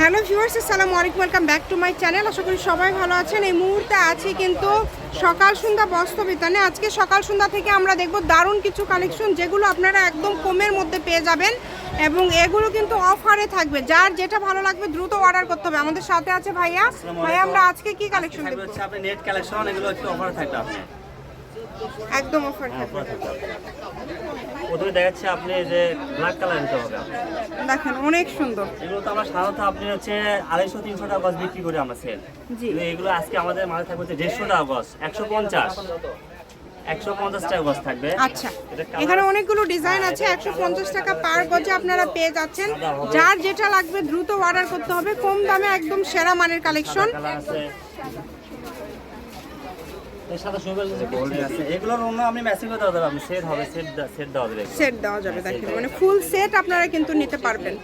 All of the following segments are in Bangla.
হ্যালো ভিউয়ার্স আসসালামু আলাইকুম welcome back to my channel. আশা করি সবাই ভালো আছেন। এই মুহূর্তে আছি কিন্তু সকাল সন্ধ্যা বস্ত্র বিতানে আজকে সকাল সন্ধ্যা থেকে আমরা দেখব দারুণ কিছু কালেকশন যেগুলো আপনারা একদম কমের মধ্যে পেয়ে যাবেন এবং এগুলো কিন্তু অফারে থাকবে। যার যেটা ভালো লাগবে দ্রুত অর্ডার করতে হবে। আমাদের সাথে আছে ভাইয়া। ভাইয়া আমরা আজকে কি কালেকশন দেখব? আপনি নেট কালেকশন এগুলো একটু অফার থাকবে একদম অফার থাকবে। অফার থাকবে। প্রথমে দেখাচ্ছে আপনি যে ব্ল্যাক কালার নিতে হবে দেখেন অনেক সুন্দর। এগুলো তো আমরা সাধারণত আপনি হচ্ছে আড়াইশো তিনশো টাকা গজ বিক্রি করি আমরা সেল জি। এগুলো আজকে আমাদের মাঝে থাকবে হচ্ছে দেড়শো টাকা গজ একশো পঞ্চাশ। একশো পঞ্চাশ টাকা গজ থাকবে। আচ্ছা। এখানে অনেকগুলো ডিজাইন আছে একশো পঞ্চাশ টাকা পার গজে আপনারা পেয়ে যাচ্ছেন। যার যেটা লাগবে দ্রুত অর্ডার করতে হবে। কম দামে একদম সেরা মানের কালেকশন সেট হবে সেট সেট দেওয়া যাবে এগুলো। সেট দেওয়া যাবে দেখেন। মানে ফুল সেট আপনারা কিন্তু নিতে পারবেন।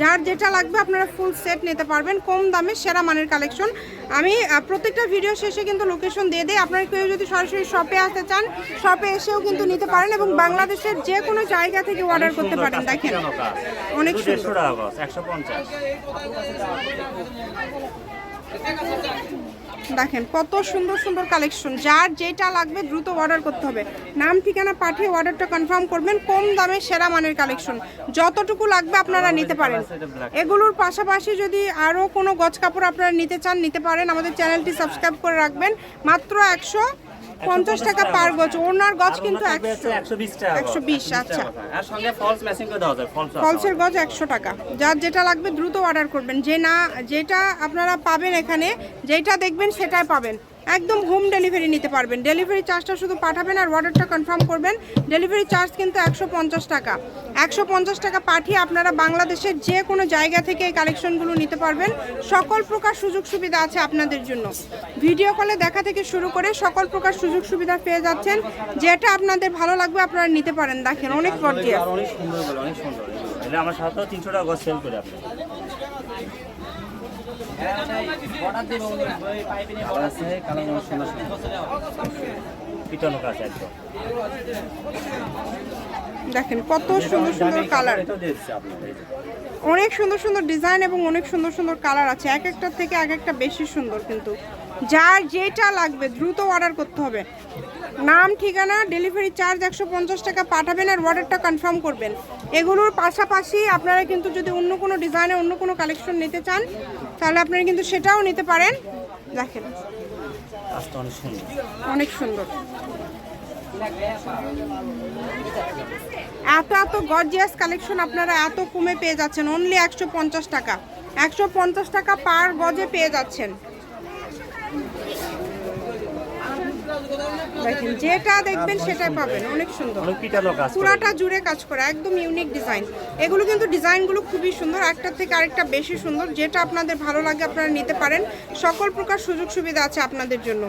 যার যেটা লাগবে আপনারা ফুল সেট নিতে পারবেন কম দামে সেরা মানের কালেকশন আমি প্রত্যেকটা ভিডিও শেষে কিন্তু লোকেশন দিয়ে দিই। আপনারা কেউ যদি সরাসরি শপে আসতে চান শপে এসেও কিন্তু নিতে পারেন এবং বাংলাদেশের যে কোনো জায়গা থেকে অর্ডার করতে পারেন দেখেন। অনেক সুন্দর। দেখেন কত সুন্দর সুন্দর কালেকশন যার যেটা লাগবে দ্রুত অর্ডার করতে হবে। নাম ঠিকানা পাঠিয়ে অর্ডারটা কনফার্ম করবেন কম দামে সেরা মানের কালেকশন যতটুকু লাগবে আপনারা নিতে পারেন। এগুলোর পাশাপাশি যদি আরও কোনো গজ কাপড় আপনারা নিতে চান নিতে পারেন। আমাদের চ্যানেলটি সাবস্ক্রাইব করে রাখবেন। মাত্র একশো পঞ্চাশ টাকা পার গছ ওনার গছ কিন্তু একশো বিশ আচ্ছা। ফলসের গছ একশো টাকা। যার যেটা লাগবে দ্রুত অর্ডার করবেন। যে না যেটা আপনারা পাবেন এখানে যেটা দেখবেন সেটাই পাবেন। একদম হোম ডেলিভারি নিতে পারবেন। ডেলিভারি চার্জটা শুধু পাঠাবেন আর অর্ডারটা কনফার্ম করবেন। ডেলিভারি চার্জ কিন্তু একশো পঞ্চাশ টাকা। একশো পঞ্চাশ টাকা পাঠিয়ে আপনারা বাংলাদেশের যে কোনো জায়গা থেকে এই কালেকশনগুলো নিতে পারবেন। সকল প্রকার সুযোগ সুবিধা আছে আপনাদের জন্য। ভিডিও কলে দেখা থেকে শুরু করে সকল প্রকার সুযোগ সুবিধা পেয়ে যাচ্ছেন। যেটা আপনাদের ভালো লাগবে আপনারা নিতে পারেন। দেখেন, অনেক সাথে তিনশো টাকা সেল করি দেখেন কত সুন্দর সুন্দর কালার। অনেক সুন্দর সুন্দর ডিজাইন এবং অনেক সুন্দর সুন্দর কালার আছে। এক একটার থেকে এক একটা বেশি সুন্দর কিন্তু। যার যেটা লাগবে দ্রুত অর্ডার করতে হবে। নাম, ঠিকানা ডেলিভারি চার্জ একশো পঞ্চাশ টাকা পাঠাবেন আর অর্ডারটা কনফার্ম করবেন। এগুলোর পাশাপাশি আপনারা কিন্তু যদি অন্য কোনো ডিজাইনে অন্য কোনো কালেকশন নিতে চান, তাহলে আপনারা কিন্তু সেটাও নিতে পারেন। দেখেন। অনেক সুন্দর। এত এত গর্জিয়াস কালেকশন আপনারা এত কমে পেয়ে যাচ্ছেন। অনলি একশো পঞ্চাশ টাকা। একশো পঞ্চাশ টাকা পার গজে পেয়ে যাচ্ছেন। দেখেন যেটা দেখবেন সেটাই পাবেন অনেক সুন্দর। পুরাটা জুড়ে কাজ করা একদম ইউনিক ডিজাইন এগুলো কিন্তু ডিজাইনগুলো খুবই সুন্দর একটার থেকে আরেকটা বেশি সুন্দর যেটা আপনাদের ভালো লাগে আপনারা নিতে পারেন। সকল প্রকার সুযোগ সুবিধা আছে আপনাদের জন্য।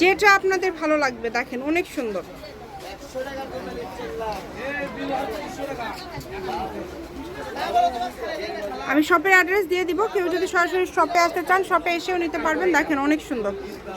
যেটা আপনাদের ভালো লাগবে দেখেন অনেক সুন্দর। আমি শপের অ্যাড্রেস দিয়ে দিব কেউ যদি সরাসরি শপে আসতে চান শপে এসেও নিতে পারবেন দেখেন অনেক সুন্দর।